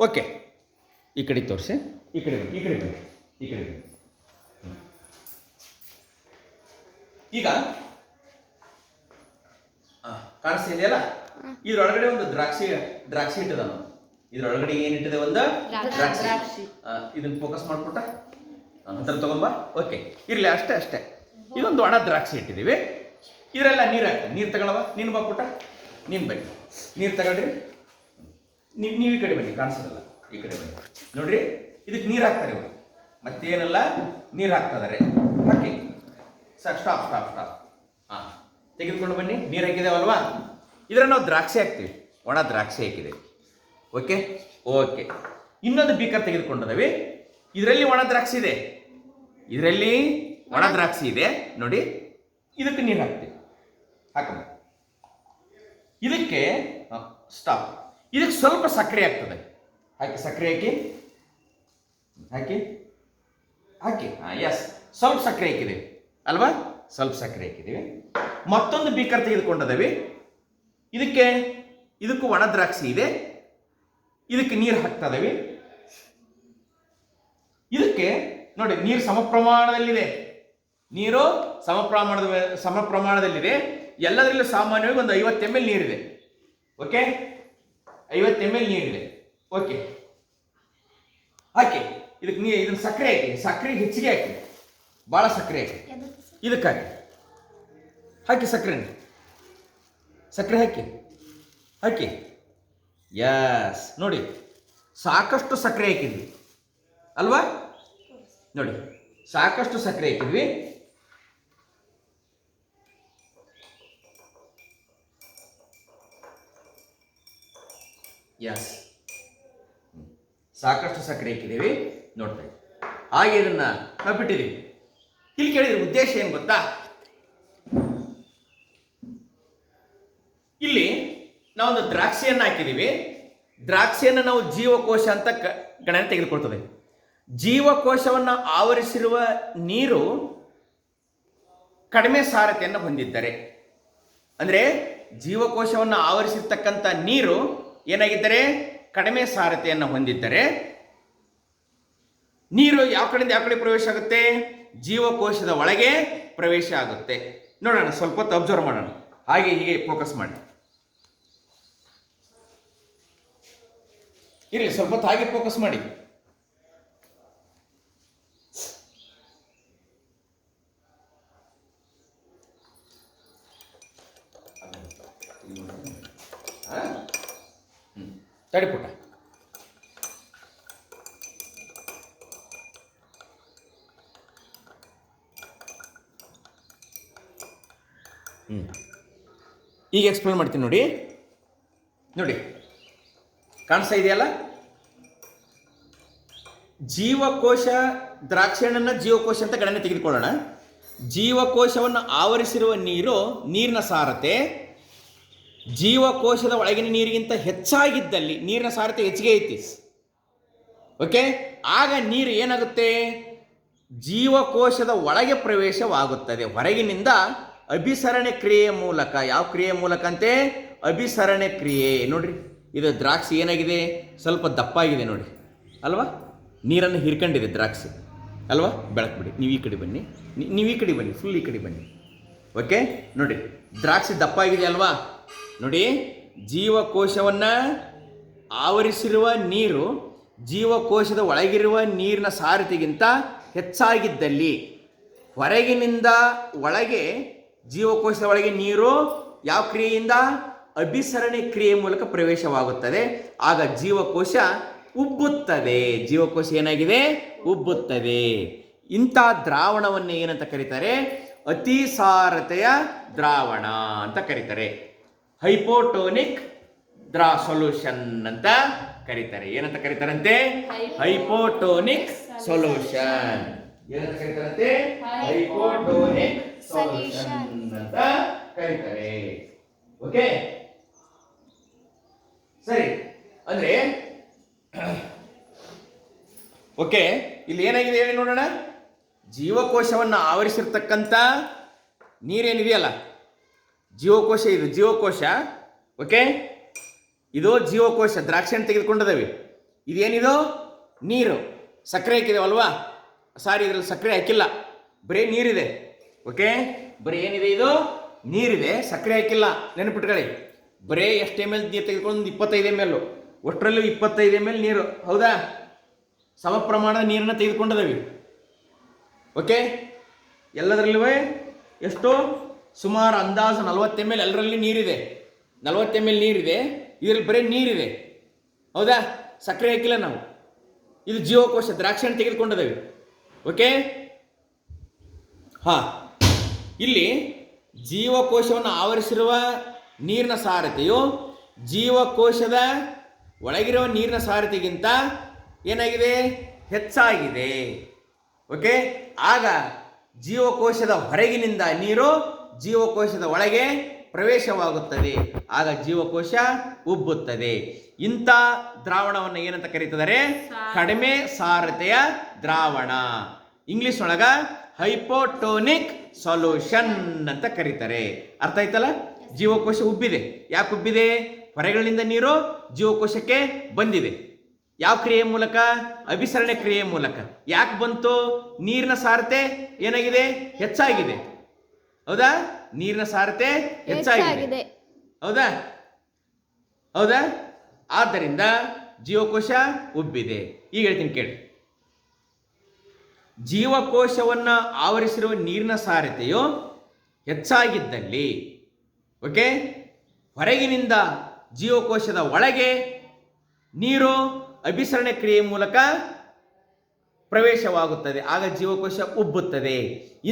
Okay. ಈ ಕಡೆ ತೋರಿಸಿ. ಈ ಕಡೆ ಈ ಕಡೆ ಬನ್ನಿ ಈ ಕಡೆ ಬನ್ನಿ. ಈಗ ಆ, ಕಾಣಿಸ್ತಾ ಇದೆಯಲ್ಲ? ಇದ್ರೊಳಗಡೆ ಒಂದು ದ್ರಾಕ್ಷಿ ದ್ರಾಕ್ಷಿ ಇಟ್ಟದ ನಾವು ಇದ್ರೊಳಗಡೆ ಏನಿಟ್ಟಿದೆ ಒಂದು? ದ್ರಾಕ್ಷಿ. ಇದನ್ನ ಫೋಕಸ್ ಮಾಡ್ಬಿಟ್ಟ ಅದ್ರ ತಗೊಂಬ ಓಕೆ. ಇರ್ಲಿ ಅಷ್ಟೇ ಅಷ್ಟೇ. ಇದೊಂದು ಒಣ ದ್ರಾಕ್ಷಿ ಇಟ್ಟಿದ್ದೀವಿ ಇದರೆಲ್ಲ ನೀರು ಹಾಕ್ತಾರೆ ನೀರು ತಗೊಳವ ನೀನು ಬಾ ಪುಟ್ಟ. ನೀನು ಬನ್ನಿ ನೀರು ತಗೊಳ್ರಿ. ನೀವು ನೀವು ಈ ಕಡೆ ಬನ್ನಿ ಕಾಣಿಸೋದಲ್ಲ ಈ ಕಡೆ ಬನ್ನಿ. ನೋಡ್ರಿ, ಇದಕ್ಕೆ ನೀರು ಹಾಕ್ತಾರೆ ಇವರು ಮತ್ತೇನೆಲ್ಲ, ನೀರು ಹಾಕ್ತಾರೆ ಹಾಕಿ. ಸರ್ ಸ್ಟಾಪ್ ಸ್ಟಾಪ್ ಸ್ಟಾಪ್ ಹಾಂ. ತೆಗೆದುಕೊಂಡು ಬನ್ನಿ. ನೀರು ಹಾಕಿದ್ದೇವಲ್ವಾ ಇದರ ನಾವು ದ್ರಾಕ್ಷಿ ಹಾಕ್ತೀವಿ. ಒಣ ದ್ರಾಕ್ಷಿ ಹಾಕಿದೆ. ಓಕೆ? ಓಕೆ. ಇನ್ನೊಂದು ಬೀಕರ್ ತೆಗೆದುಕೊಂಡಿದ್ದೀವಿ ಇದರಲ್ಲಿ ಒಣ ದ್ರಾಕ್ಷಿ ಇದೆ. ಇದರಲ್ಲಿ ಒಣ ದ್ರಾಕ್ಷಿ ಇದೆ. ನೋಡಿ, ಇದಕ್ಕೆ ನೀರು ಹಾಕ್ತೀವಿ. ಹಾಕಬೇಕು ಇದಕ್ಕೆ ಸ್ಟಾಪ್ ಇದಕ್ಕೆ ಸ್ವಲ್ಪ ಸಕ್ಕರೆ ಆಗ್ತದೆ. ಹಾಕಿ, ಸಕ್ಕರೆ ಹಾಕಿ. ಹಾಕಿ. ಹಾಕಿ. ಹಾಂ ಎಸ್ ಸ್ವಲ್ಪ ಸಕ್ಕರೆ ಹಾಕಿದ್ದೀವಿ. ಅಲ್ವಾ? ಸ್ವಲ್ಪ ಸಕ್ಕರೆ ಹಾಕಿದ್ದೀವಿ. ಮತ್ತೊಂದು ಬೀಕರ್ ತೆಗೆದುಕೊಂಡಿದ್ದೀವಿ ಇದಕ್ಕೆ, ಇದಕ್ಕೂ ಒಣ ದ್ರಾಕ್ಷಿ ಇದೆ. ಇದಕ್ಕೆ ನೀರು ಹಾಕ್ತಾ ಇದ್ದೀವಿ ಇದಕ್ಕೆ, ನೋಡಿ, ನೀರು ಸಮ ಪ್ರಮಾಣದಲ್ಲಿದೆ ನೀರು ಸಮ ಪ್ರಮಾಣದ ಸಮ ಪ್ರಮಾಣದಲ್ಲಿದೆ ಎಲ್ಲದರಲ್ಲೂ ಸಾಮಾನ್ಯವಾಗಿ ಒಂದು ಐವತ್ತು ಎಂ ಎಲ್ ನೀರಿದೆ. ಓಕೆ ಐವತ್ತು ಎಂ ಎಲ್ ನೀರಿದೆ ಓಕೆ ಹಾಕಿ. ಇದಕ್ಕೆ ನೀ ಇದನ್ನ ಸಕ್ಕರೆ ಹಾಕಿ. ಸಕ್ಕರೆ ಹೆಚ್ಚಿಗೆ ಹಾಕಿ. ಭಾಳ ಸಕ್ಕರೆ ಹಾಕಿ. ಇದಕ್ಕೆ ಹಾಕಿ ಹಾಕಿ ಸಕ್ಕರೆ ಸಕ್ಕರೆ ಹಾಕಿ. ಹಾಕಿ. ಯಸ್ ನೋಡಿ, ಸಾಕಷ್ಟು ಸಕ್ಕರೆ ಹಾಕಿದ್ವಿ. ಅಲ್ವಾ? ನೋಡಿ, ಸಾಕಷ್ಟು ಸಕ್ಕರೆ ಹಾಕಿದ್ವಿ. ಯಸ್ ಸಾಕಷ್ಟು ಸಕ್ಕರೆ ಹಾಕಿದ್ದೀವಿ ನೋಡ್ತಾ ಇದ್ದೀವಿ. ಹಾಗೆ ಇದನ್ನ ನಾವು ಇಲ್ಲಿ ಕೇಳಿದ್ರೆ ಉದ್ದೇಶ ಏನು ಗೊತ್ತಾ? ಇಲ್ಲಿ ನಾವೊಂದು ದ್ರಾಕ್ಷಿಯನ್ನು ಹಾಕಿದ್ದೀವಿ ದ್ರಾಕ್ಷಿಯನ್ನು ನಾವು ಜೀವಕೋಶ ಅಂತ ಗಣನೆ ತೆಗೆದುಕೊಳ್ತದೆ. ಜೀವಕೋಶವನ್ನು ಆವರಿಸಿರುವ ನೀರು ಕಡಿಮೆ ಸಾರತೆಯನ್ನು ಹೊಂದಿದ್ದರೆ. ಅಂದರೆ ಜೀವಕೋಶವನ್ನು ಆವರಿಸಿರ್ತಕ್ಕಂಥ ನೀರು ಏನಾಗಿದ್ದರೆ ಕಡಿಮೆ ಸಾರತೆಯನ್ನು ಹೊಂದಿದ್ದರೆ ನೀರು ಯಾವ ಕಡೆಯಿಂದ ಯಾವ ಕಡೆ ಪ್ರವೇಶ ಆಗುತ್ತೆ? ಜೀವಕೋಶದ ಒಳಗೆ ಪ್ರವೇಶ ಆಗುತ್ತೆ. ನೋಡೋಣ, ಸ್ವಲ್ಪ ಹೊತ್ತು ಅಬ್ಸರ್ವ್ ಮಾಡೋಣ. ಹಾಗೆ ಹೀಗೆ ಫೋಕಸ್ ಮಾಡಿ. ಇರಲಿ, ಸ್ವಲ್ಪ ಹೊತ್ತು ಹಾಗೆ ಫೋಕಸ್ ಮಾಡಿ. ಹ್ಮ್. ತಡಿ ಪುಟ್ಟ ಹ್ಮ್. ಈಗ ಎಕ್ಸ್ಪ್ಲೇನ್ ಮಾಡ್ತೀನಿ ನೋಡಿ ನೋಡಿ ಕಾಣಿಸ್ತಾ ಇದೆಯಲ್ಲ ಜೀವಕೋಶ ದ್ರಾಕ್ಷಿ ಹಣ್ಣನ್ನು ಜೀವಕೋಶ ಅಂತ ಗಣನೆ ತೆಗೆದುಕೊಳ್ಳೋಣ ಜೀವಕೋಶವನ್ನು ಆವರಿಸಿರುವ ನೀರು ನೀರಿನ ಸಾರತೆ ಜೀವಕೋಶದ ಒಳಗಿನ ನೀರಿಗಿಂತ ಹೆಚ್ಚಾಗಿದ್ದಲ್ಲಿ ನೀರಿನ ಸಾರತೆ ಹೆಚ್ಚಿಗೆ ಐತಿ. ಓಕೆ ಆಗ ನೀರು ಏನಾಗುತ್ತೆ? ಜೀವಕೋಶದ ಒಳಗೆ ಪ್ರವೇಶವಾಗುತ್ತದೆ. ಹೊರಗಿನಿಂದ ಅಭಿಸರಣೆ ಕ್ರಿಯೆಯ ಮೂಲಕ. ಯಾವ ಕ್ರಿಯೆಯ ಮೂಲಕ ಅಂತೆ ಅಭಿಸರಣೆ ಕ್ರಿಯೆ. ನೋಡ್ರಿ, ಇದು ದ್ರಾಕ್ಷಿ ಏನಾಗಿದೆ? ಸ್ವಲ್ಪ ದಪ್ಪಾಗಿದೆ ನೋಡಿ ಅಲ್ವಾ? ನೀರನ್ನು ಹಿರ್ಕೊಂಡಿದೆ ದ್ರಾಕ್ಷಿ. ಅಲ್ವಾ? ಬೆಳಕು ಬಿಡಿ ನೀವು ಈ ಕಡೆ ಬನ್ನಿ. ನೀವು ಈ ಕಡೆ ಬನ್ನಿ. ಫುಲ್ ಈ ಕಡೆ ಬನ್ನಿ. ಓಕೆ ನೋಡಿ ದ್ರಾಕ್ಷಿ ದಪ್ಪ ಆಗಿದೆ ಅಲ್ವಾ? ನೋಡಿ, ಜೀವಕೋಶವನ್ನು ಆವರಿಸಿರುವ ನೀರು ಜೀವಕೋಶದ ಒಳಗಿರುವ ನೀರಿನ ಸಾರಥಿಗಿಂತ ಹೆಚ್ಚಾಗಿದ್ದಲ್ಲಿ ಹೊರಗಿನಿಂದ ಒಳಗೆ ಜೀವಕೋಶದ ಒಳಗೆ ನೀರು ಯಾವ ಕ್ರಿಯೆಯಿಂದ? ಅಭಿಸರಣೆ ಕ್ರಿಯೆ ಮೂಲಕ ಪ್ರವೇಶವಾಗುತ್ತದೆ. ಆಗ ಜೀವಕೋಶ ಉಬ್ಬುತ್ತದೆ. ಜೀವಕೋಶ ಏನಾಗಿದೆ? ಉಬ್ಬುತ್ತದೆ. ಇಂಥ ದ್ರಾವಣವನ್ನು ಏನಂತ ಕರೀತಾರೆ? ಅತಿಸಾರತೆಯ ದ್ರಾವಣ ಅಂತ ಕರೀತಾರೆ. ಹೈಪೋಟೋನಿಕ್ ದ್ರಾ ಸೊಲ್ಯೂಷನ್ ಅಂತ ಕರೀತಾರೆ. ಏನಂತ ಕರೀತಾರಂತೆ? Hypotonic solution. ಏನಂತ ಕರೀತಾರಂತೆ? ಹೈಪೋಟೋನಿಕ್ ಸೊಲ್ಯೂಷನ್ ಅಂತ ಕರೀತಾರೆ. ಓಕೆ? ಸರಿ. ಅಂದ್ರೆ, ಓಕೆ, ಇಲ್ಲಿ ಏನಾಗಿದೆ ಹೇಳಿ ನೋಡೋಣ? ಜೀವಕೋಶವನ್ನು ಆವರಿಸಿರ್ತಕ್ಕಂಥ ನೀರೇನಿದೆಯಲ್ಲ? ಜೀವಕೋಶ ಇದು ಜೀವಕೋಶ ಓಕೆ ಇದು ಜೀವಕೋಶ ದ್ರಾಕ್ಷಿ ಹಣ್ಣು ತೆಗೆದುಕೊಂಡಿದ್ದೇವೆ ಇದೇನಿದು? ನೀರು. ಸಕ್ಕರೆ ಹಾಕಿದೇವಲ್ವಾ? ಸಾರಿ, ಇದ್ರಲ್ಲಿ ಸಕ್ಕರೆ ಹಾಕಿಲ್ಲ. ಬರೀ ನೀರಿದೆ ಓಕೆ ಬರೀ ಏನಿದೆ ಇದು? ನೀರಿದೆ, ಸಕ್ಕರೆ ಹಾಕಿಲ್ಲ. ನೆನಪಿಟ್ಕೊಳ್ಳಿ. ಬರೀ ಎಷ್ಟು ಎಂ ಎಲ್ ನೀರು ತೆಗೆದುಕೊಂಡು ಇಪ್ಪತ್ತೈದು ಎಂ ಎಲ್ ಒಟ್ಟರಲ್ಲೂ ಇಪ್ಪತ್ತೈದು ಎಂ ಎಲ್ ನೀರು. ಹೌದಾ? ಸಮ ಪ್ರಮಾಣದ ನೀರನ್ನು ತೆಗೆದುಕೊಂಡಿದ್ದೇವೆ ಓಕೆ ಎಲ್ಲದರಲ್ಲೂ ಎಷ್ಟು ಸುಮಾರು ಅಂದಾಜು ನಲವತ್ತು ಎಂ ಎಲ್ ಎಲ್ಲರಲ್ಲಿ ನೀರಿದೆ. ನಲವತ್ತು ಎಂ ಎಲ್ ನೀರಿದೆ. ಇದರಲ್ಲಿ ಬರೀ ನೀರಿದೆ. ಹೌದಾ? ಸಕ್ಕರೆ ಹಾಕಿಲ್ಲ ನಾವು. ಇದು ಜೀವಕೋಶ ದ್ರಾಕ್ಷಿ ಹಣ್ಣು ತೆಗೆದುಕೊಂಡಿದ್ದೇವೆ ಓಕೆ? ಹಾ. ಇಲ್ಲಿ ಜೀವಕೋಶವನ್ನು ಆವರಿಸಿರುವ ನೀರಿನ ಸಾರತೆಯು ಜೀವಕೋಶದ ಒಳಗಿರುವ ನೀರಿನ ಸಾರತೆಗಿಂತ ಏನಾಗಿದೆ? ಹೆಚ್ಚಾಗಿದೆ. ಓಕೆ? ಆಗ ಜೀವಕೋಶದ ಹೊರಗಿನಿಂದ ನೀರು ಜೀವಕೋಶದ ಒಳಗೆ ಪ್ರವೇಶವಾಗುತ್ತದೆ. ಆಗ ಜೀವಕೋಶ ಉಬ್ಬುತ್ತದೆ. ಇಂಥ ದ್ರಾವಣವನ್ನು ಏನಂತ ಕರೀತಿದ್ದಾರೆ? ಕಡಿಮೆ ಸಾರತೆಯ ದ್ರಾವಣ. ಇಂಗ್ಲಿಷ್ ಒಳಗ ಹೈಪೋಟೋನಿಕ್ ಸೊಲ್ಯೂಷನ್ ಅಂತ ಕರೀತಾರೆ. ಅರ್ಥ ಆಯ್ತಲ್ಲ? ಜೀವಕೋಶ ಉಬ್ಬಿದೆ. ಯಾಕೆ ಉಬ್ಬಿದೆ? ಹೊರಗಳಿಂದ ನೀರು ಜೀವಕೋಶಕ್ಕೆ ಬಂದಿದೆ. ಯಾವ ಕ್ರಿಯೆ ಮೂಲಕ? ಅಭಿಸರಣೆ ಕ್ರಿಯೆ ಮೂಲಕ. ಯಾಕೆ ಬಂತು? ನೀರಿನ ಸಾರತೆ ಏನಾಗಿದೆ? ಹೆಚ್ಚಾಗಿದೆ. ಹೌದಾ? ನೀರಿನ ಸಾರತೆ ಹೆಚ್ಚಾಗಿದೆ. ಹೌದಾ? ಹೌದಾ? ಆದ್ದರಿಂದ ಜೀವಕೋಶ ಉಬ್ಬಿದೆ. ಈಗ ಹೇಳ್ತೀನಿ ಕೇಳಿ. ಜೀವಕೋಶವನ್ನ ಆವರಿಸಿರುವ ನೀರಿನ ಸಾರತೆಯು ಹೆಚ್ಚಾಗಿದ್ದಲ್ಲಿ ಓಕೆ? ಹೊರಗಿನಿಂದ ಜೀವಕೋಶದ ಒಳಗೆ ನೀರು ಅಭಿಸರಣೆ ಕ್ರಿಯೆ ಮೂಲಕ ಪ್ರವೇಶವಾಗುತ್ತದೆ. ಆಗ ಜೀವಕೋಶ ಉಬ್ಬುತ್ತದೆ.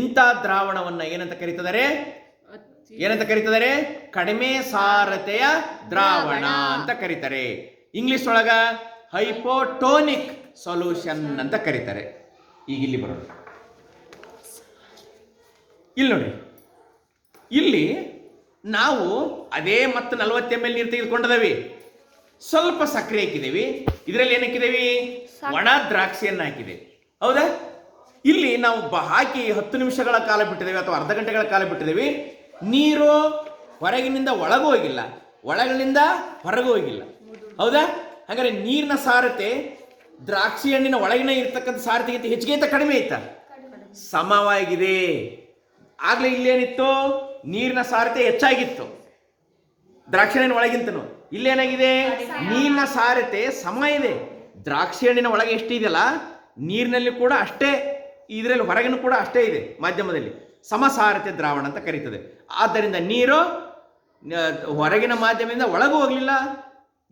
ಇಂಥ ದ್ರಾವಣವನ್ನು ಏನಂತ ಕರೀತಿದ್ದಾರೆ ಏನಂತ ಕರೀತಿದ್ದಾರೆ ಕಡಿಮೆ ಸಾರತೆಯ ದ್ರಾವಣ ಅಂತ ಕರೀತಾರೆ. ಇಂಗ್ಲಿಷ್ ಒಳಗ ಹೈಪೋಟೋನಿಕ್ ಸೊಲ್ಯೂಷನ್ ಅಂತ ಕರೀತಾರೆ. ಈಗ ಇಲ್ಲಿ ಬರೋಣ. ಇಲ್ಲಿ ನೋಡಿ ಇಲ್ಲಿ ನಾವು ಅದೇ ಮತ್ತೆ ನಲವತ್ತು ಎಂ ಎಲ್ ನೀರು ತೆಗೆದುಕೊಂಡಿದ್ದೀವಿ ಸ್ವಲ್ಪ ಸಕ್ಕರೆ ಹಾಕಿದ್ದೇವೆ ಇದರಲ್ಲಿ ಏನಕ್ಕಿದ್ದೀವಿ ಒಣ ದ್ರಾಕ್ಷಿಯನ್ನು ಹಾಕಿದೆ. ಹೌದಾ? ಇಲ್ಲಿ ನಾವು ಹಾಕಿ ಹತ್ತು ನಿಮಿಷಗಳ ಕಾಲ ಬಿಟ್ಟಿದ್ದೇವೆ ಅಥವಾ ಅರ್ಧ ಗಂಟೆಗಳ ಕಾಲ ಬಿಟ್ಟಿದ್ದೇವೆ. ನೀರು ಹೊರಗಿನಿಂದ ಒಳಗೂ ಹೋಗಿಲ್ಲ. ಒಳಗಿನಿಂದ ಹೊರಗೂ ಹೋಗಿಲ್ಲ. ಹೌದಾ? ಹಾಗಾದ್ರೆ ನೀರಿನ ಸಾರತೆ ದ್ರಾಕ್ಷಿ ಹಣ್ಣಿನ ಒಳಗಿನ ಇರ್ತಕ್ಕಂಥ ಸಾರತೆಗಿಂತ ಹೆಚ್ಚಿಗೆ ಅಂತ ಕಡಿಮೆ ಇತ್ತ ಸಮವಾಗಿದೆ ಆಗಲೇ ಇಲ್ಲೇನಿತ್ತು? ನೀರಿನ ಸಾರತೆ ಹೆಚ್ಚಾಗಿತ್ತು. ದ್ರಾಕ್ಷಿ ಹಣ್ಣಿನ ಒಳಗಿಂತನೂ. ಇಲ್ಲೇನಾಗಿದೆ? ನೀರಿನ ಸಾರತೆ ಸಮ ಇದೆ. ದ್ರಾಕ್ಷಿ ಹಣ್ಣಿನ ಒಳಗೆ ಎಷ್ಟಿದೆಯಲ್ಲ ನೀರಿನಲ್ಲಿ ಕೂಡ ಅಷ್ಟೇ, ಇದರಲ್ಲಿ ಹೊರಗಿನ ಕೂಡ ಅಷ್ಟೇ ಇದೆ ಮಾಧ್ಯಮದಲ್ಲಿ. ಸಮಸಾರತೆ ದ್ರಾವಣ ಅಂತ ಕರೀತದೆ. ಆದ್ದರಿಂದ ನೀರು ಹೊರಗಿನ ಮಾಧ್ಯಮದಿಂದ ಒಳಗೂ ಹೋಗಲಿಲ್ಲ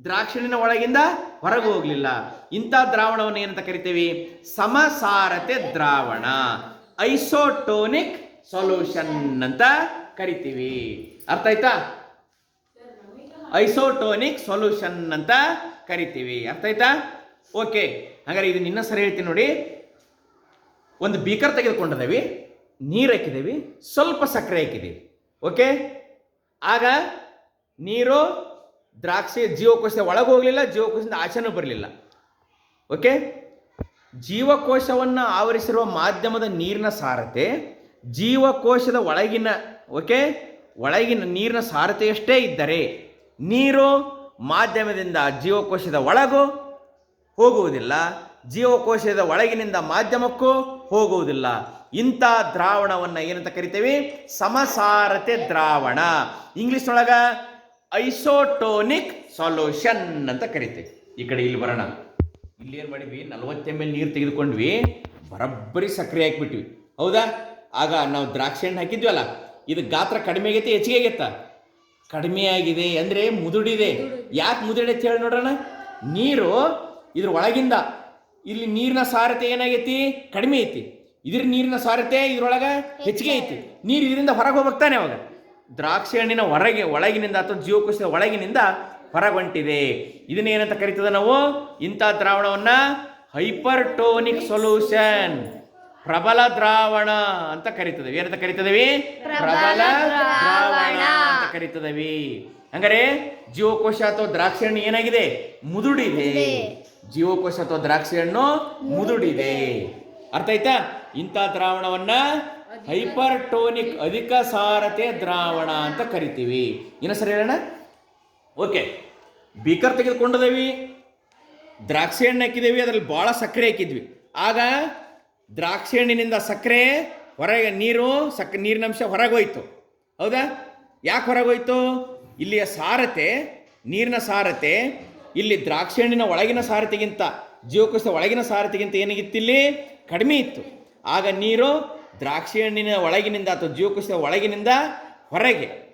ದ್ರಾಕ್ಷಿಣಿನ ಒಳಗಿಂದ ಹೊರಗೆ ಹೋಗಲಿಲ್ಲ. ಇಂಥ ದ್ರಾವಣವನ್ನು ಏನಂತ ಕರಿತೀವಿ? ಸಮಸಾರತೆ ದ್ರಾವಣ. ಐಸೋಟೋನಿಕ್ ಸೊಲ್ಯೂಷನ್ ಅಂತ ಕರಿತೀವಿ. ಅರ್ಥ ಆಯ್ತಾ? ಐಸೋಟೋನಿಕ್ ಸೊಲ್ಯೂಷನ್ ಅಂತ ಕರಿತೀವಿ. ಅರ್ಥ ಆಯ್ತಾ? ಓಕೆ, ಹಾಗಾದ್ರೆ ಇದು ನಿನ್ನ ಸರಿ ಹೇಳ್ತೀನಿ ನೋಡಿ. ಒಂದು ಬೀಕರ್ ತೆಗೆದುಕೊಂಡಿದ್ದೇವೆ, ನೀರು ಹಾಕಿದ್ದೇವೆ, ಸ್ವಲ್ಪ ಸಕ್ಕರೆ ಹಾಕಿದ್ದೀವಿ, ಓಕೆ? ಆಗ ನೀರು ದ್ರಾಕ್ಷಿ ಜೀವಕೋಶದ ಒಳಗೆ ಹೋಗಲಿಲ್ಲ, ಜೀವಕೋಶದಿಂದ ಆಚೆನೂ ಬರಲಿಲ್ಲ, ಓಕೆ? ಜೀವಕೋಶವನ್ನು ಆವರಿಸಿರುವ ಮಾಧ್ಯಮದ ನೀರಿನ ಸಾರತೆ, ಜೀವಕೋಶದ ಒಳಗಿನ, ಓಕೆ? ಒಳಗಿನ ನೀರಿನ ಸಾರತೆಯಷ್ಟೇ ಇದ್ದರೆ, ನೀರು ಮಾಧ್ಯಮದಿಂದ ಜೀವಕೋಶದ ಒಳಗೂ ಹೋಗುವುದಿಲ್ಲ. ಜೀವಕೋಶದ ಒಳಗಿನಿಂದ ಮಾಧ್ಯಮಕ್ಕೂ ಹೋಗುವುದಿಲ್ಲ. ಇಂಥ ದ್ರಾವಣವನ್ನು ಏನಂತ ಕರಿತೇವೆ? ಸಮಸಾರತೆ ದ್ರಾವಣ. ಇಂಗ್ಲಿಷ್ ಒಳಗ ಐಸೋಟೋನಿಕ್ ಸೊಲ್ಯೂಷನ್ ಅಂತ ಕರಿತೇವೆ. ಈ ಕಡೆ ಇಲ್ಲಿ ಬರೋಣ. ಇಲ್ಲಿ ಏನು ಮಾಡಿದ್ವಿ? ನಲ್ವತ್ತು ಎಂ ಎಲ್ ನೀರು ತೆಗೆದುಕೊಂಡ್ವಿ. ಬರಬ್ಬರಿ ಸಕ್ಕರೆ ಹಾಕಿಬಿಟ್ವಿ. ಹೌದಾ? ಆಗ ನಾವು ದ್ರಾಕ್ಷಿ ಹಣ್ಣು ಹಾಕಿದ್ವಲ್ಲ, ಇದು ಗಾತ್ರ ಕಡಿಮೆ ಆಗೈತೆ, ಹೆಚ್ಚಿಗೆ ಆಗೈತಾ? ಕಡಿಮೆ ಆಗಿದೆ ಅಂದರೆ ಮುದುಡಿದೆ. ಯಾಕೆ ಮುದುಡಿ ಅಂತ ಹೇಳಿ ನೋಡೋಣ. ನೀರು ಇದ್ರ ಒಳಗಿಂದ ಇಲ್ಲಿ ನೀರಿನ ಸಾರತೆ ಏನಾಗೈತಿ? ಕಡಿಮೆ ಐತಿ. ಇದ್ರ ನೀರಿನ ಸಾರತೆ ಇದ್ರೊಳಗೆ ಹೆಚ್ಚಿಗೆ ಐತಿ. ನೀರು ಇದರಿಂದ ಹೊರಗೆ ಹೋಗ್ತಾನೆ ಅವಾಗ. ದ್ರಾಕ್ಷಿ ಹಣ್ಣಿನ ಹೊರಗೆ ಒಳಗಿನಿಂದ ಅಥವಾ ಜೀವಕೋಶದ ಒಳಗಿನಿಂದ ಹೊರಗೊಂಟಿದೆ. ಇದನ್ನ ಏನಂತ ಕರಿತದ ನಾವು? ಇಂಥ ದ್ರಾವಣವನ್ನ ಹೈಪರ್ಟೋನಿಕ್ ಸೊಲ್ಯೂಷನ್ ಪ್ರಬಲ ದ್ರಾವಣ ಅಂತ ಕರಿತದೆ. ಏನಂತ ಕರಿತದವಿ? ಪ್ರಬಲ ದ್ರಾವಣ. ಅಂತ ಕರಿತದವಿ. ಹಂಗಾರೆ ಜೀವಕೋಶ ಅಥವಾ ದ್ರಾಕ್ಷಿ ಹಣ್ಣು ಏನಾಗಿದೆ? ಮುದುಡಿದೆ. ಜೀವಕೋಶ ಅಥವಾ ದ್ರಾಕ್ಷಿ ಹಣ್ಣು ಮುದುಡಿದೆ. ಅರ್ಥ ಆಯ್ತಾ? ಇಂಥ ದ್ರಾವಣವನ್ನ ಹೈಪರ್ಟೋನಿಕ್ ಅಧಿಕ ಸಾರತೆ ದ್ರಾವಣ ಅಂತ ಕರಿತೀವಿ. ಇನ್ನ ಸರಿ ಹೇಳೋಣ? ಓಕೆ. ಬೀಕರ್ ತೆಗೆದುಕೊಂಡಿದ್ದೇವೆ ದ್ರಾಕ್ಷಿ ಹಣ್ಣು ಹಾಕಿದ್ದೀವಿ ಅದರಲ್ಲಿ ಭಾಳ ಸಕ್ಕರೆ ಹಾಕಿದ್ವಿ. ಆಗ ದ್ರಾಕ್ಷಿ ಹಣ್ಣಿನಿಂದ ಸಕ್ಕರೆ, ಹೊರಗೆ ನೀರು, ಸಕ್, ನೀರಿನಂಶ ಹೊರಗೋಯ್ತು. ಹೌದಾ? ಯಾಕೆ ಹೊರಗೋಯ್ತು? ಇಲ್ಲಿಯ ಸಾರತೆ, ನೀರಿನ ಸಾರತೆ ಇಲ್ಲಿ ದ್ರಾಕ್ಷಿ ಹಣ್ಣಿನ ಒಳಗಿನ ಸಾರಥಿಗಿಂತ ಜೀವಕೋಶದ ಒಳಗಿನ ಸಾರಥಿಗಿಂತ ಏನಾಗಿತ್ತಿಲ್ಲಿ? ಕಡಿಮೆ ಇತ್ತು. ಆಗ ನೀರು ದ್ರಾಕ್ಷಿ ಹಣ್ಣಿನ ಒಳಗಿನಿಂದ ಅಥವಾ ಜೀವಕೋಶದ ಒಳಗಿನಿಂದ ಹೊರಗೆ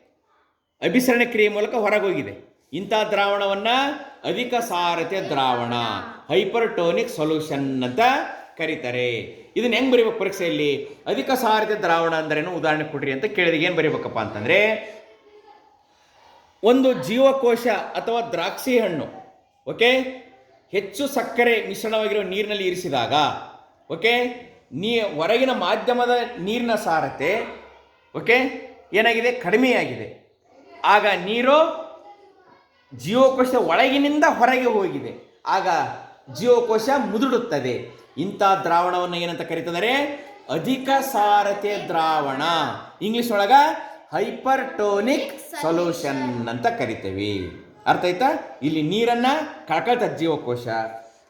ಅಭಿಸರಣ ಕ್ರಿಯೆ ಮೂಲಕ ಹೊರಗೋಗಿದೆ. ಇಂಥ ದ್ರಾವಣವನ್ನು ಅಧಿಕ ಸಾರತೆ ದ್ರಾವಣ, ಹೈಪರ್ಟೋನಿಕ್ ಸೊಲ್ಯೂಷನ್ ಅಂತ ಕರೀತಾರೆ. ಇದನ್ನ ಹೆಂಗ್ ಬರೀಬೇಕು ಪರೀಕ್ಷೆಯಲ್ಲಿ? ಅಧಿಕ ಸಾರತೆ ದ್ರಾವಣ ಅಂದ್ರೇನು? ಉದಾಹರಣೆ ಕೊಡ್ರಿ ಅಂತ ಕೇಳಿದ್ರೆ ಏನು ಬರೀಬೇಕಪ್ಪ ಅಂತಂದ್ರೆ, ಒಂದು ಜೀವಕೋಶ ಅಥವಾ ದ್ರಾಕ್ಷಿ ಹಣ್ಣು ಓಕೆ? ಹೆಚ್ಚು ಸಕ್ಕರೆ ಮಿಶ್ರಣವಾಗಿರುವ ನೀರಿನಲ್ಲಿ ಇರಿಸಿದಾಗ ಓಕೆ? ನೀ ಹೊರಗಿನ ಮಾಧ್ಯಮದ ನೀರಿನ ಸಾರತೆ ಓಕೆ? ಏನಾಗಿದೆ? ಕಡಿಮೆಯಾಗಿದೆ. ಆಗ ನೀರು ಜೀವಕೋಶ ಒಳಗಿನಿಂದ ಹೊರಗೆ ಹೋಗಿದೆ. ಆಗ ಜೀವಕೋಶ ಮುದುಡುತ್ತದೆ. ಇಂಥ ದ್ರಾವಣವನ್ನು ಏನಂತ ಕರೀತಂದರೆ ಅಧಿಕ ಸಾರತೆ ದ್ರಾವಣ. ಇಂಗ್ಲಿಷ್ ಒಳಗ ಹೈಪರ್ಟೋನಿಕ್ ಸೊಲ್ಯೂಷನ್. ಅಂತ ಕರಿತೇವೆ. ಅರ್ಥ ಆಯ್ತಾ? ಇಲ್ಲಿ ನೀರನ್ನ ಕಳ್ಕೊಳ್ತ ಜೀವಕೋಶ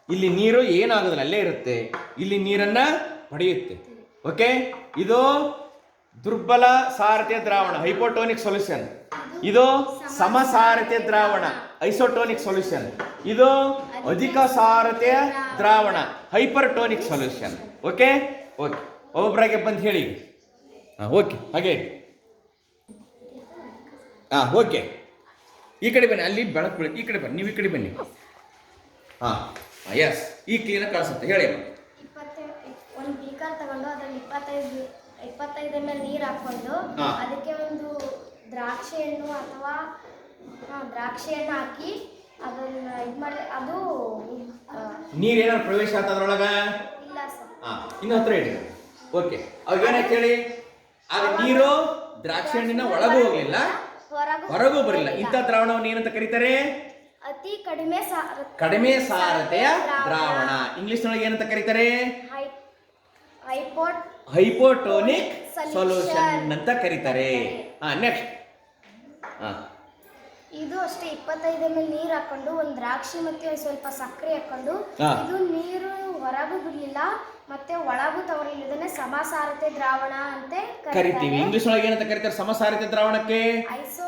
ಇಲ್ಲಿ ನೀರು ಏನಾಗೋದಿಲ್ಲ ಅಲ್ಲೇ ಇರುತ್ತೆ, ಇಲ್ಲಿ ನೀರನ್ನ ಪಡೆಯುತ್ತೆ. ಓಕೆ ಇದು ದುರ್ಬಲ ಸಾರಥ್ಯ ದ್ರಾವಣ ಹೈಪೋಟೋನಿಕ್ ಸೊಲ್ಯೂಷನ್ ಇದು ಸಮಸಾರತೆ ದ್ರಾವಣ ಐಸೋಟೋನಿಕ್ ಸೊಲ್ಯೂಷನ್ ಇದು ಅಧಿಕ ಸಾರತೆ ದ್ರಾವಣ ಹೈಪರ್ಟೋನಿಕ್ ಸೊಲ್ಯೂಷನ್ ಓಕೆ ಓಕೆ ಒಬ್ಬೊಬ್ಬರಾಗೆ ಬಂದು ಹೇಳಿ. ಹಾಂ ಓಕೆ ಹಾಗೆ ಹಾಂ ಓಕೆ ಈ ಕಡೆ ಬನ್ನಿ ಅಲ್ಲಿ ಬೆಳಕು ಬೆಳಕು ಈ ಕಡೆ ಬನ್ನಿ ನೀವು ಈ ಕಡೆ ಬನ್ನಿ. ಹಾಂ. ಎಸ್ ಈ ಕ್ಲೀನಾಗಿ ಕಾಣಿಸುತ್ತೆ ಹೇಳಿ ಒಂದು ಬೀಕರ್ ತಗೊಂಡು ಅದ್ರಲ್ಲಿ ಇಪ್ಪತ್ತೈದು ಇಪ್ಪತ್ತೈದು ಎಂ ಎಲ್ ನೀರು ಹಾಕೊಂಡು ಅದಕ್ಕೆ ಒಂದು ದ್ರಾಕ್ಷಿ ಹಣ್ಣು ಅಥವಾ ಹಾ, ದ್ರಾಕ್ಷಿ ಹಣ್ಣು ಹಾಕಿ ಅದನ್ನ ಇದು ಮಾಡಿ ಅದು ನೀರೇನಾದ್ರು ನೀರ್ ಏನಾದ್ರು ಪ್ರವೇಶ ಆತ ಅದ್ರೊಳಗ? ಇಲ್ಲ ಸರ್. ಹಾ ಇನ್ನು ಹತ್ರ ಇಡಿ. ಓಕೆ ಅವಾಗ ಏನಾಯ್ತು ಹೇಳಿ? ಆಗ ನೀರು ದ್ರಾಕ್ಷಿ ಹಣ್ಣಿನ ಒಳಗೂ ಹೋಗ್ಲಿಲ್ಲ. ಹೊರಗೂ ಬರಲಿಲ್ಲ. ಇಂಥ ದ್ರಾವಣವನ್ನು ಏನಂತ ಕರೀತಾರೆ? ಅತಿ ಕಡಿಮೆ ಸಾರ ಕಡಿಮೆ ಸಾರತೆಯ ದ್ರಾವಣ. ಇಂಗ್ಲಿಷ್ ನೊಳಗೆ ಏನಂತ ಕರೀತಾರೆ? ಹೈಪೋಟೋನಿಕ್. ಸೊಲ್ಯೂಷನ್. ಅಂತ ಕರೀತಾರೆ. ಹಾ ನೆಕ್ಸ್ಟ್ ಹಾ. ಇದು ಅಷ್ಟೇ ಇಪ್ಪತ್ತೈದು ಎಂ ಎಲ್ ನೀರು ಹಾಕೊಂಡು ಒಂದು ದ್ರಾಕ್ಷಿ ಮತ್ತೆ ಒಂದ್ ಸ್ವಲ್ಪ ಸಕ್ಕರೆ ಹಾಕೊಂಡು ಇದು ನೀರು ಹೊರಗೂ ಬಿಡ್ಲಿಲ್ಲ ಮತ್ತೆ ಒಳಗೂ ಇದನ್ನೇ ಸಮಸಾರತೆ ದ್ರಾವಣ ಅಂತ ಕರಿತೀವಿ. ಇಂಗ್ಲಿಷ್ ಒಳಗೆ ಏನಂತ ಕರೀತಾರೆ? ಸಮಸಾರತೆ ದ್ರಾವಣಕ್ಕೆ?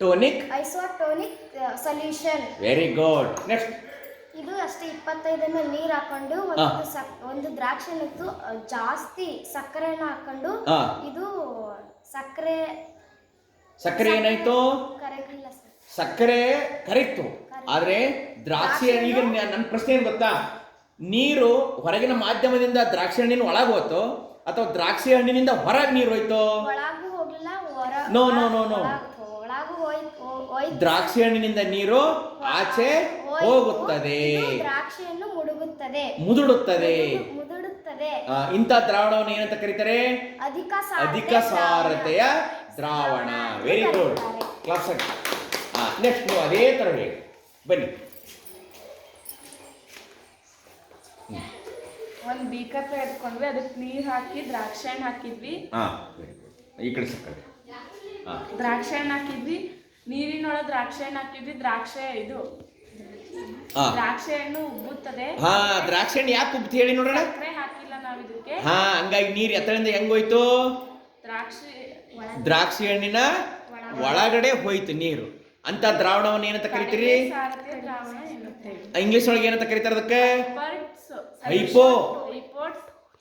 Isotonic? Isotonic solution. Very good next ಇದು ಅಷ್ಟೇ ಇಪ್ಪತ್ತೈದನ್ನ ನೀರ್ ಎಲ್ ನೀರು ಹಾಕೊಂಡು ಒಂದು ಒಂದು ದ್ರಾಕ್ಷಿ ಇತ್ತು ಜಾಸ್ತಿ ಸಕ್ಕರೆನ ಹಾಕೊಂಡು ಇದು ಸಕ್ಕರೆ ಸಕ್ಕರೆ ಏನಾಯ್ತು? ಸಕ್ಕರೆ. ಕರೆಕ್ಟ್ ಆದ್ರೆ ದ್ರಾಕ್ಷಿ ಈಗ ನನ್ನ ಪ್ರಶ್ನೆ ಏನ್ ಗೊತ್ತಾ? ನೀರು ಹೊರಗಿನ ಮಾಧ್ಯಮದಿಂದ ದ್ರಾಕ್ಷಿ ಹಣ್ಣಿನ ಒಳಗೆ ಹೋಯ್ತು ಅಥವಾ ದ್ರಾಕ್ಷಿ ಹಣ್ಣಿನಿಂದ ಹೊರಗೆ ನೀರು ಹೋಯ್ತು? ನೋ ನೋ ನೋ ನೋ ದ್ರಾಕ್ಷಿ ಹಣ್ಣಿನಿಂದ ನೀರು ಆಚೆ ಹೋಗುತ್ತದೆ. ದ್ರಾಕ್ಷಿಯನ್ನು ಮುಡುಗುತ್ತದೆ. ಮುದುಡುತ್ತದೆ. ಇಂಥ ದ್ರಾವಣವನ್ನು ಏನಂತ ಕರೀತಾರೆ? ಅಧಿಕ ಅಧಿಕ ಸಾರತೆಯ ದ್ರಾವಣ. ವೆರಿ ಗುಡ್ ಕ್ಲಾಸ್ ನೆಕ್ಸ್ಟ್ ನೀವು ಅದೇ ತರ ಹೇಳಿ. ಬನ್ನಿ. ಒಂದು ಬೀಕರ್ ತೆಗೆದುಕೊಂಡ್ವಿ ಅದಕ್ಕೆ ನೀರು ಹಾಕಿ ದ್ರಾಕ್ಷಿ ಹಣ್ಣು ಹಾಕಿದ್ವಿ. ಹಾಂ ಈ ಕಡೆ ಸಕ್ಕರೆ. ಹಾಂ. ದ್ರಾಕ್ಷಿ ಹಣ್ಣು ಹಾಕಿದ್ವಿ ನೀರಿನೊಳಗೆ ದ್ರಾಕ್ಷಿ ಹಣ್ಣು ಹಾಕಿದ್ವಿ ದ್ರಾಕ್ಷಿ ಇದು. ಹಾಂ. ದ್ರಾಕ್ಷಿ ಹಣ್ಣು ಉಬ್ಬುತ್ತದೆ. ಹಾ ದ್ರಾಕ್ಷಿ ಹಣ್ಣು ಯಾಕೆ ಉಬ್ಬುತ್ತೆ ಹೇಳಿ ನೋಡೋಣ? ಸಕ್ಕರೆ ಹಾಕಿಲ್ಲ ನಾವು ಇದಕ್ಕೆ ಹಾ ಹಂಗಾಗಿ ನೀರು ಎತ್ತರಿಂದ ಹೆಂಗೋಯ್ತು ದ್ರಾಕ್ಷಿ ದ್ರಾಕ್ಷಿ ಹಣ್ಣಿನ ಒಳಗಡೆ. ಹೋಯ್ತು ನೀರು. ಅಂತ ದ್ರಾವಣವನ್ನು ಏನಂತ ಕರಿತೀರಿ? ಇಂಗ್ಲಿಷ್ ಒಳಗೆ ಏನಂತ ಕರೀತಾರೆ ಅದಕ್ಕೆ?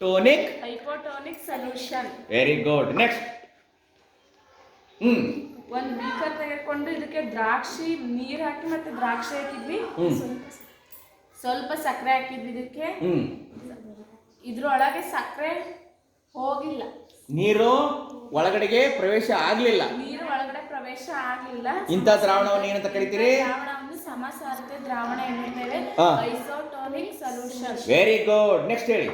Hypotonic hypotonic solution very good next hmm ಒಂದು ಬೀಕರ್ ತೆಗೆದುಕೊಂಡು ಇದಕ್ಕೆ ದ್ರಾಕ್ಷಿ ನೀರು ಹಾಕಿ ಮತ್ತೆ ದ್ರಾಕ್ಷಿ ಹಾಕಿದ್ವಿ. ಸ್ವಲ್ಪ ಸಕ್ಕರೆ ಹಾಕಿದ್ವಿ ಇದಕ್ಕೆ. ಇದ್ರೊಳಗೆ ಸಕ್ಕರೆ ಹೋಗಿಲ್ಲ. ನೀರು ಒಳಗಡೆಗೆ ಪ್ರವೇಶ ಆಗ್ಲಿಲ್ಲ. ನೀರು ಒಳಗಡೆ ಪ್ರವೇಶ ಆಗ್ಲಿಲ್ಲ. ಇಂಥ ದ್ರಾವಣವನ್ನು ಏನಂತ ಕರಿತೀರಿ? ದ್ರಾವಣವನ್ನು ಸಮಸಾರತೆ ದ್ರಾವಣ ಎನ್ನುತ್ತೇವೆ. ಮೇಲೆ isotonic solution very good next ಹೇಳಿ.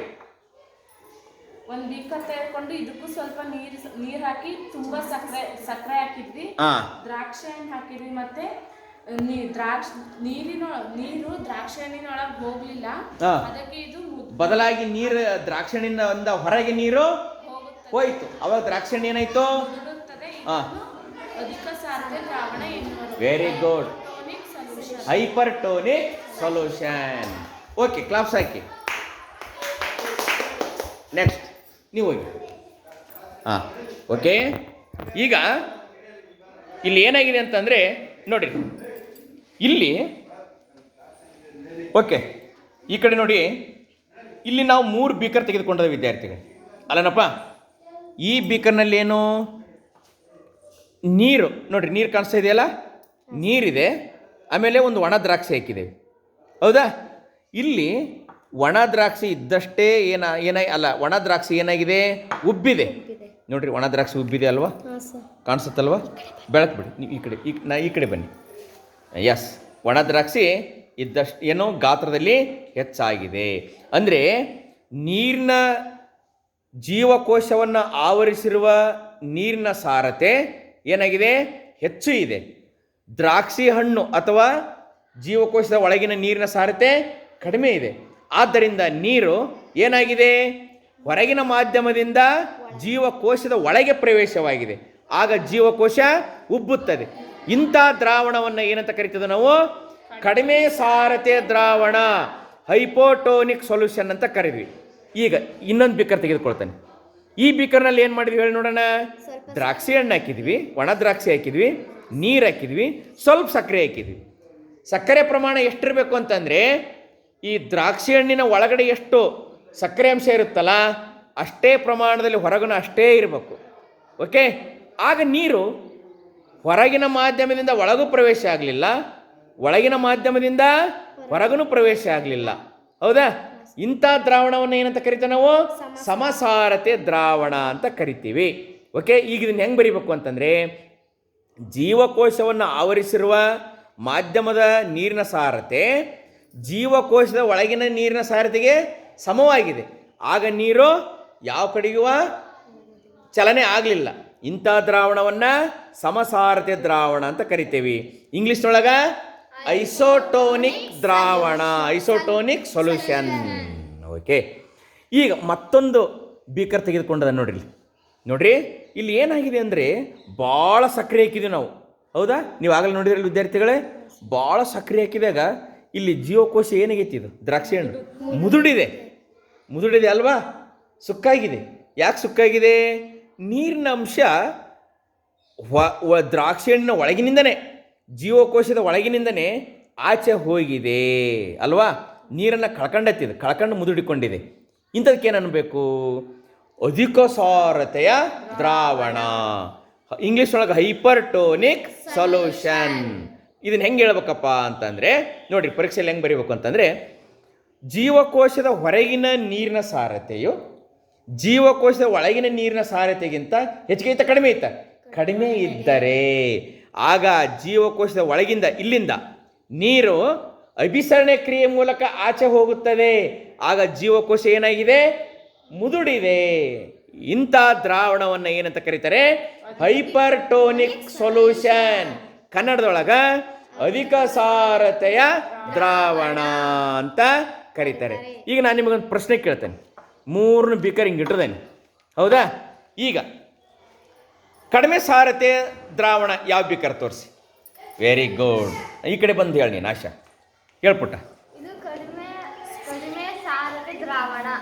ಒಂದ್ ಬೀಕರ್ ತೆಗೆದುಕೊಂಡು ಇದಕ್ಕೂ ಸ್ವಲ್ಪ ನೀರು ನೀರು ಹಾಕಿ ತುಂಬಾ ಸಕ್ಕರೆ ಸಕ್ಕರೆ ಹಾಕಿದ್ವಿ. ಹಾ. ದ್ರಾಕ್ಷಿ ಹಣ್ಣು ಹಾಕಿದ್ವಿ ಮತ್ತೆ ದ್ರಾಕ್ಷಿ ನೀರಿನ ನೀರು ದ್ರಾಕ್ಷಿ ಹಣ್ಣಿನೊಳಗೆ ಹೋಗ್ಲಿಲ್ಲ. ಅದಕ್ಕೆ ಇದು ಬದಲಾಗಿ ನೀರು ದ್ರಾಕ್ಷಿ ಹಣ್ಣಿನಿಂದ ಹೊರಗೆ ನೀರು ಹೋಯ್ತು. ಅವಾಗ ದ್ರಾಕ್ಷಿ ಹಣ್ಣು ಏನಾಯ್ತು? ಅಧಿಕ ಸಾರತೆ ದ್ರಾವಣ very good hypertonic solution okay claps ಹಾಕಿ. ನೆಕ್ಸ್ಟ್ ನೀವು ಹೋಗಿ. ಹಾಂ. ಓಕೆ? ಈಗ ಇಲ್ಲಿ ಏನಾಗಿದೆ ಅಂತಂದರೆ ನೋಡಿ. ಇಲ್ಲಿ ಓಕೆ. ಈ ಕಡೆ ನೋಡಿ ಇಲ್ಲಿ ನಾವು ಮೂರು ಬೀಕರ್ ತೆಗೆದುಕೊಂಡ ವಿದ್ಯಾರ್ಥಿಗಳು. ಅಲ್ಲನಪ್ಪ? ಈ ಬೀಕರ್ನಲ್ಲಿ ಏನು? ನೀರು. ನೋಡಿರಿ ನೀರು ಕಾಣಿಸ್ತಾ ಇದೆಯಲ್ಲ? ನೀರಿದೆ. ಆಮೇಲೆ ಒಂದು ಒಣ ದ್ರಾಕ್ಷಿ ಹಾಕಿದ್ದೇವೆ ಹೌದಾ? ಇಲ್ಲಿ ಒಣ ದ್ರಾಕ್ಷಿ ಇದ್ದಷ್ಟೇ ಏನ ಏನ ಅಲ್ಲ ಒಣ ದ್ರಾಕ್ಷಿ ಏನಾಗಿದೆ? ಉಬ್ಬಿದೆ. ನೋಡ್ರಿ ಒಣ ದ್ರಾಕ್ಷಿ ಉಬ್ಬಿದೆ ಅಲ್ವಾ? ಕಾಣಿಸುತ್ತಲ್ವಾ? ಬೆಳಕು ಬಿಡಿ. ನೀವು ಈ ಕಡೆ ಈ ನಾ ಈ ಕಡೆ ಬನ್ನಿ. ಎಸ್ ಒಣ ದ್ರಾಕ್ಷಿ ಇದ್ದಷ್ಟು ಏನೋ ಗಾತ್ರದಲ್ಲಿ ಹೆಚ್ಚಾಗಿದೆ. ಅಂದರೆ ನೀರಿನ ಜೀವಕೋಶವನ್ನು ಆವರಿಸಿರುವ ನೀರಿನ ಸಾರತೆ ಏನಾಗಿದೆ? ಹೆಚ್ಚು ಇದೆ. ದ್ರಾಕ್ಷಿ ಹಣ್ಣು ಅಥವಾ ಜೀವಕೋಶದ ಒಳಗಿನ ನೀರಿನ ಸಾರತೆ ಕಡಿಮೆ ಇದೆ. ಆದ್ದರಿಂದ ನೀರು ಏನಾಗಿದೆ? ಹೊರಗಿನ ಮಾಧ್ಯಮದಿಂದ ಜೀವಕೋಶದ ಒಳಗೆ ಪ್ರವೇಶವಾಗಿದೆ. ಆಗ ಜೀವಕೋಶ ಉಬ್ಬುತ್ತದೆ. ಇಂಥ ದ್ರಾವಣವನ್ನು ಏನಂತ ಕರಿತದೆ ನಾವು? ಕಡಿಮೆ ಸಾರತೆ ದ್ರಾವಣ, ಹೈಪೋಟೋನಿಕ್ ಸೊಲ್ಯೂಷನ್ ಅಂತ ಕರಿದ್ವಿ. ಈಗ ಇನ್ನೊಂದು ಬೀಕರ್ ತೆಗೆದುಕೊಳ್ತಾನೆ. ಈ ಬೀಕರ್ನಲ್ಲಿ ಏನು ಮಾಡಿದ್ವಿ ಹೇಳಿ ನೋಡೋಣ? ದ್ರಾಕ್ಷಿ ಹಣ್ಣು ಹಾಕಿದ್ವಿ, ಒಣ ದ್ರಾಕ್ಷಿ ಹಾಕಿದ್ವಿ, ನೀರು ಹಾಕಿದ್ವಿ, ಸ್ವಲ್ಪ ಸಕ್ಕರೆ ಹಾಕಿದ್ವಿ. ಸಕ್ಕರೆ ಪ್ರಮಾಣ ಎಷ್ಟಿರಬೇಕು ಅಂತಂದರೆ ಈ ದ್ರಾಕ್ಷಿ ಹಣ್ಣಿನ ಒಳಗಡೆ ಎಷ್ಟು ಸಕ್ಕರೆ ಅಂಶ ಇರುತ್ತಲ್ಲ, ಅಷ್ಟೇ ಪ್ರಮಾಣದಲ್ಲಿ ಹೊರಗನ ಅಷ್ಟೇ ಇರಬೇಕು. ಓಕೆ ಆಗ ನೀರು ಹೊರಗಿನ ಮಾಧ್ಯಮದಿಂದ ಒಳಗೂ ಪ್ರವೇಶ ಆಗಲಿಲ್ಲ, ಒಳಗಿನ ಮಾಧ್ಯಮದಿಂದ ಹೊರಗೂ ಪ್ರವೇಶ ಆಗಲಿಲ್ಲ. ಹೌದಾ? ಇಂಥ ದ್ರಾವಣವನ್ನು ಏನಂತ ಕರಿತೀವಿ ನಾವು? ಸಮಸಾರತೆ ದ್ರಾವಣ ಅಂತ ಕರಿತೀವಿ. ಓಕೆ ಈಗ ಇದನ್ನು ಹೆಂಗೆ ಬರಿಬೇಕು ಅಂತಂದರೆ, ಜೀವಕೋಶವನ್ನು ಆವರಿಸಿರುವ ಮಾಧ್ಯಮದ ನೀರಿನ ಸಾರತೆ ಜೀವಕೋಶದ ಒಳಗಿನ ನೀರಿನ ಸಾರಥಿಗೆ ಸಮವಾಗಿದೆ. ಆಗ ನೀರು ಯಾವ ಕಡೆಗೂ ಚಲನೆ ಆಗಲಿಲ್ಲ. ಇಂಥ ದ್ರಾವಣವನ್ನು ಸಮಸಾರತೆ ದ್ರಾವಣ ಅಂತ ಕರಿತೇವೆ. ಇಂಗ್ಲೀಷ್ನೊಳಗೆ ಐಸೋಟೋನಿಕ್ ದ್ರಾವಣ, ಐಸೋಟೋನಿಕ್ ಸೊಲ್ಯೂಷನ್. ಓಕೆ. ಈಗ ಮತ್ತೊಂದು ಬೀಕರ್ ತೆಗೆದುಕೊಂಡದ ನೋಡ್ರಿ. ನೋಡ್ರಿ, ಇಲ್ಲಿ ಏನಾಗಿದೆ ಅಂದರೆ ಭಾಳ ಸಕ್ಕರೆ ಹಾಕಿದ್ವಿ ನಾವು. ಹೌದಾ? ನೀವು ಆಗಲೇ ನೋಡಿದ್ರಲ್ಲ ವಿದ್ಯಾರ್ಥಿಗಳೇ? ಭಾಳ ಸಕ್ಕರೆ ಹಾಕಿದಾಗ ಇಲ್ಲಿ ಜೀವಕೋಶ ಏನಾಗೈತಿ ದ್ರಾಕ್ಷಿ ಹಣ್ಣು. ಮುದುಡಿದೆ. ಮುದುಡಿದೆ ಅಲ್ವಾ? ಸುಕ್ಕಾಗಿದೆ. ಯಾಕೆ ಸುಕ್ಕಾಗಿದೆ? ನೀರಿನ ಅಂಶ ದ್ರಾಕ್ಷಿ ಹಣ್ಣಿನ ಒಳಗಿನಿಂದನೇ, ಜೀವಕೋಶದ ಒಳಗಿನಿಂದನೇ ಆಚೆ ಹೋಗಿದೆ. ಅಲ್ವಾ? ನೀರನ್ನು ಕಳ್ಕೊಂಡತ್ತಿದೆ. ಕಳ್ಕಂಡು ಮುದುಡಿಕೊಂಡಿದೆ. ಇಂಥದಕ್ಕೆ ಏನು ಅಧಿಕ ಸಾರತೆಯ ದ್ರಾವಣ. ಇಂಗ್ಲೀಷ್ ಒಳಗೆ ಹೈಪರ್ಟೋನಿಕ್ ಸೊಲ್ಯೂಷನ್ ಇದನ್ನ ಹೆಂಗೆ ಹೇಳ್ಬೇಕಪ್ಪ ಅಂತಂದರೆ ನೋಡಿರಿ ಪರೀಕ್ಷೆಯಲ್ಲಿ ಹೆಂಗೆ ಬರೀಬೇಕು ಅಂತಂದರೆ ಜೀವಕೋಶದ ಹೊರಗಿನ ನೀರಿನ ಸಾರತೆಯು ಜೀವಕೋಶದ ಒಳಗಿನ ನೀರಿನ ಸಾರತೆಗಿಂತ ಹೆಚ್ಚಿಗೆ ಐತ ಕಡಿಮೆ ಐತ ಕಡಿಮೆ ಇದ್ದರೆ ಆಗ ಜೀವಕೋಶದ ಒಳಗಿಂದ ಇಲ್ಲಿಂದ ನೀರು ಅಭಿಸರಣೆ ಕ್ರಿಯೆ ಮೂಲಕ ಆಚೆ ಹೋಗುತ್ತದೆ. ಆಗ ಜೀವಕೋಶ ಏನಾಗಿದೆ? ಮುದುಡಿದೆ. ಇಂಥ ದ್ರಾವಣವನ್ನು ಏನಂತ ಕರೀತಾರೆ? ಹೈಪರ್ಟೋನಿಕ್ ಸೊಲ್ಯೂಷನ್ ಕನ್ನಡದೊಳಗ ಅಧಿಕ ಸಾರತೆಯ ದ್ರಾವಣ ಅಂತ ಕರೀತಾರೆ. ಈಗ ನಾನು ನಿಮಗೊಂದು ಪ್ರಶ್ನೆ ಕೇಳ್ತೇನೆ. ಮೂರನ್ನು ಬಿಕರ್ ಹಿಂಗೆ ಇಟ್ಟಿದ್ದೇನೆ. ಹೌದಾ? ಈಗ ಕಡಿಮೆ ಸಾರತೆ ದ್ರಾವಣ ಯಾವ ಬಿಕರ್ ತೋರಿಸಿ? ವೆರಿ ಗುಡ್ ಈ ಕಡೆ ಬಂದು ಹೇಳಿ ನೀನು ಆಶಾ. ಹೇಳ್ಪುಟ್ಟ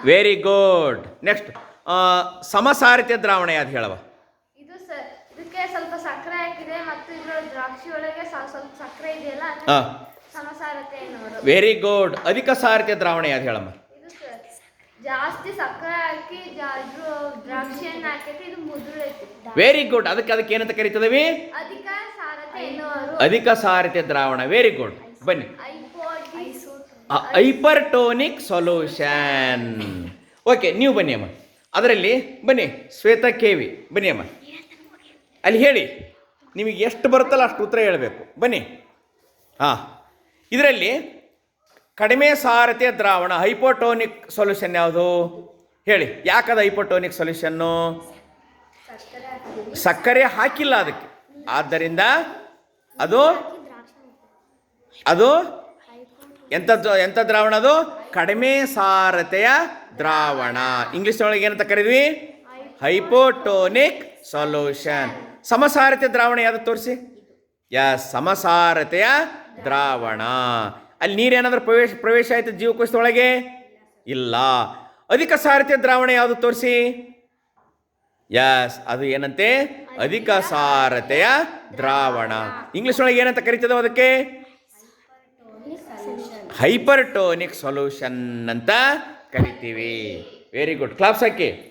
ವೆರಿ ಗುಡ್ ನೆಕ್ಸ್ಟ್ ಸಮಸಾರತೆ ದ್ರಾವಣ ಯಾವ್ದು ಹೇಳವ ಇದು ಸ ಇದಕ್ಕೆ ಸ್ವಲ್ಪ ಸಕ್ಕರೆ ಹಾಕಿದೆ ಮತ್ತು ಇದರ ದ್ರಾಕ್ಷಿ ಒಳಗೆ ಸ್ವಲ್ಪ ಸಕ್ಕರೆ ಇದೆಯಲ್ಲ ಅದು ಹಾಂ. ಸಮಸಾರತೆ ವೆರಿ ಗುಡ್ ಅಧಿಕ ಸಾರತೆ ದ್ರಾವಣ ಯಾವ್ದು ಹೇಳಮ್ಮ? ಇದು ಜಾಸ್ತಿ ಸಕ್ಕರೆ ಹಾಕಿ ಜಾ- ಇದು ದ್ರಾಕ್ಷಿ ಹಾಕೈತಿ ಇದು ವೆರಿ ಗುಡ್ ಅದಕ್ಕೆ ಅದಕ್ಕೆ ಏನಂತ ಕರಿತದವಿ? ಅಧಿಕ ಸಾರತೆ ಎನ್ನುವರು. ಅಧಿಕ ಸಾರತೆ ದ್ರಾವಣ. ವೆರಿ ಗುಡ್ ಬನ್ನಿ. ಹೈಪರ್ಟೋನಿಕ್ ಸೊಲ್ಯೂಷನ್ ಓಕೆ ನೀವು ಬನ್ನಿ ಅಮ್ಮ. ಅದರಲ್ಲಿ ಬನ್ನಿ ಶ್ವೇತ ಕೆ ವಿ ಬನ್ನಿ ಅಮ್ಮ. ಅಲ್ಲಿ ಹೇಳಿ. ನಿಮಗೆ ಎಷ್ಟು ಬರುತ್ತಲ್ಲ ಅಷ್ಟು ಉತ್ತರ ಹೇಳಬೇಕು. ಬನ್ನಿ. ಹಾಂ. ಇದರಲ್ಲಿ ಕಡಿಮೆ ಸಾರತೆಯ ದ್ರಾವಣ ಹೈಪೋಟೋನಿಕ್ ಸೊಲ್ಯೂಷನ್ ಯಾವುದು? ಹೇಳಿ. ಯಾಕದ ಹೈಪೋಟೋನಿಕ್ ಸೊಲ್ಯೂಷನ್ನು? ಸಕ್ಕರೆ ಹಾಕಿಲ್ಲ ಅದಕ್ಕೆ. ಆದ್ದರಿಂದ ಅದು? ಅದು? ಎಂಥದ್ದು ಎಂಥ ದ್ರಾವಣ ಅದು? ಕಡಿಮೆ ಸಾರತೆಯ ದ್ರಾವಣ. ಇಂಗ್ಲೀಷ್ ಒಳಗೆ ಏನಂತ ಕರೀದ್ವಿ? ಹೈಪೋಟೋನಿಕ್ ಸೊಲ್ಯೂಷನ್. ಸಮಸಾರತೆ ದ್ರಾವಣ ಯಾವ್ದು ತೋರಿಸಿ? ಯಸ್ ಸಮಸಾರತೆಯ ದ್ರಾವಣ. ಅಲ್ಲಿ ನೀರೇನಾದ್ರೂ ಪ್ರವೇಶ ಪ್ರವೇಶ ಆಯಿತು ಜೀವಕೋಶದೊಳಗೆ? ಇಲ್ಲ. ಅಧಿಕ ಸಾರಥ್ಯ ದ್ರಾವಣ ಯಾವುದು ತೋರಿಸಿ? ಯಸ್ ಅದು ಏನಂತೆ? ಅಧಿಕ ಸಾರತೆಯ ದ್ರಾವಣ. ಇಂಗ್ಲಿಷ್ ಒಳಗೆ ಏನಂತ ಕರಿತದೋ ಅದಕ್ಕೆ? ಹೈಪರ್ಟೋನಿಕ್ ಸೊಲ್ಯೂಷನ್ ಅಂತ ಕರಿತೀವಿ. ವೆರಿ ಗುಡ್ ಕ್ಲಾಪ್ಸ್ ಹಾಕಿ.